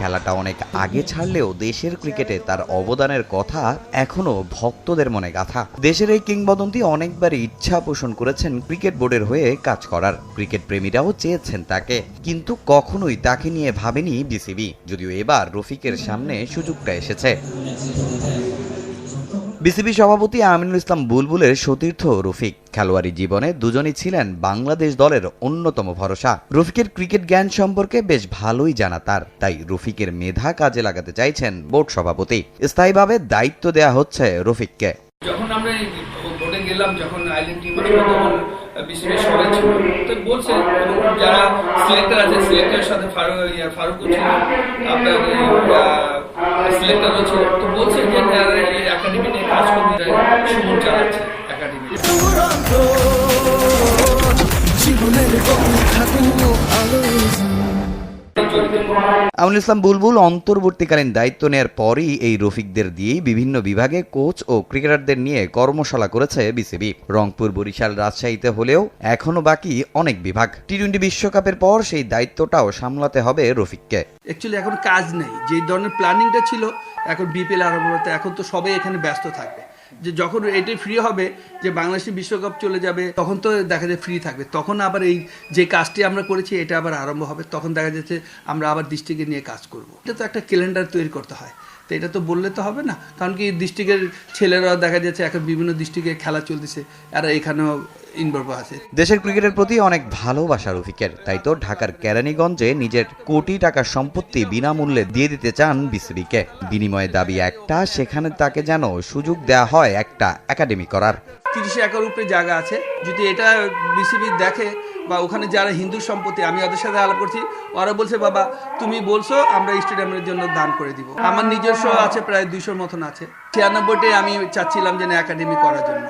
খেলাটা অনেক আগে ছাড়লেও দেশের ক্রিকেটে তার অবদানের কথা এখনও ভক্তদের মনে গাথা। দেশের এই কিংবদন্তি অনেকবারই ইচ্ছা পোষণ করেছেন ক্রিকেট বোর্ডের হয়ে কাজ করার। ক্রিকেট প্রেমীরাও চেয়েছেন তাকে, কিন্তু কখনোই তাকে নিয়ে ভাবেনি বিসিবি। যদিও এবার রফিকের সামনে সুযোগটা এসেছে। বিসিবি সভাপতি আমিনুল ইসলাম বুলবুলের সতীর্থ রফিক। খেলোয়াড়ি জীবনে দুজনই ছিলেন বাংলাদেশ দলের অন্যতম ভরসা। রফিকের ক্রিকেট জ্ঞান সম্পর্কে বেশ ভালোই জানা তার। তাই রফিকের মেধা কাজে লাগাতে চাইছেন বোর্ড সভাপতি। স্থায়ীভাবে দায়িত্ব দেয়া হচ্ছে রফিককে। যখন আমরা গেলাম, যখন বিসিবি সবাই ছিল। তো বলছে, যারা সিলেক্টর আছে সিলেক্টরের সাথে ফারুক ছিল। আপনার যে একাডেমি কাজ করতে সুমন চালাচ্ছে একাডেমি আমিনুল ইসলাম বুলবুল অন্তর্বর্তীকালীন দায়িত্ব নেয়ার পরই এই রফিকদের দিয়েই বিভিন্ন বিভাগে কোচ ও ক্রিকেটারদের নিয়ে কর্মশালা করেছে বিসিবি। রংপুর, বরিশাল, রাজশাহীতে হলেও এখনও বাকি অনেক বিভাগ। টি টোয়েন্টি বিশ্বকাপের পর সেই দায়িত্বটাও সামলাতে হবে রফিককে। অ্যাকচুয়ালি এখন কাজ নেই। যে ধরনের প্ল্যানিংটা ছিল, এখন বিপিএল আরম্ভ এখন তো সবাই এখানে ব্যস্ত থাকবে। যে যখন এটাই ফ্রি হবে, যে বাংলাদেশের বিশ্বকাপ চলে যাবে, তখন তো দেখা যায় ফ্রি থাকবে। তখন আবার এই যে কাজটি আমরা করেছি, এটা আবার আরম্ভ হবে। তখন দেখা যাচ্ছে আমরা আবার দৃষ্টিকে নিয়ে কাজ করব। এটা তো একটা ক্যালেন্ডার তৈরি করতে হয়। তো এটা তো বললে তো হবে না। কারণ কি ডিস্ট্রিক্টের ছেলেরা দেখা যাচ্ছে এখন বিভিন্ন ডিস্ট্রিক্টে খেলা চলতেছে আর এখানেও ইনভলভ আছে। দেশের ক্রিকেটের প্রতি অনেক ভালোবাসা রফিকের তাই তো ঢাকার কেরানীগঞ্জে নিজের কোটি টাকার সম্পত্তি বিনামূল্যে দিয়ে দিতে চান বিসিবিকে। বিনিময়ে দাবি একটা সেখানে তাকে যেন সুযোগ দেয়া হয় একটা একাডেমি করার। তিরিশ একর উপরে জায়গা আছে। যদি এটা বিসিবি দেখে বা ওখানে যারা হিন্দু সম্পত্তি, আমি ওদের সাথে আলাপ করছি। ওরা বলছে, বাবা, তুমি বলছো, আমরা স্টেডিয়ামের জন্য দান করে দিব। আমার নিজস্ব আছে, প্রায় দুইশোর মতন আছে। ছিয়ানব্বইটে আমি চাচ্ছিলাম যে একাডেমি করার জন্য।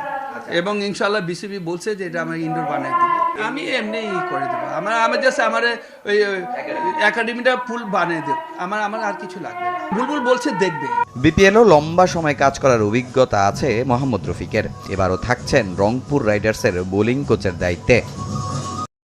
এবং ইনশাল্লাহ বিসিবি বলছে যে, এটা আমার ইনডোর বানিয়ে দিব। আমি এমনি করে দেবো। আমার আমার জাস্ট আমার, ওই একাডেমিটা ফুল বানিয়ে দেব। আমার আমার আর কিছু লাগবে না। বুলবুল বলছে, দেখবে। বিপিএলও লম্বা সময় কাজ করার অভিজ্ঞতা আছে মোহাম্মদ রফিকের। এবারও থাকছেন রংপুর রাইডার্সের বোলিং কোচের দায়িত্বে।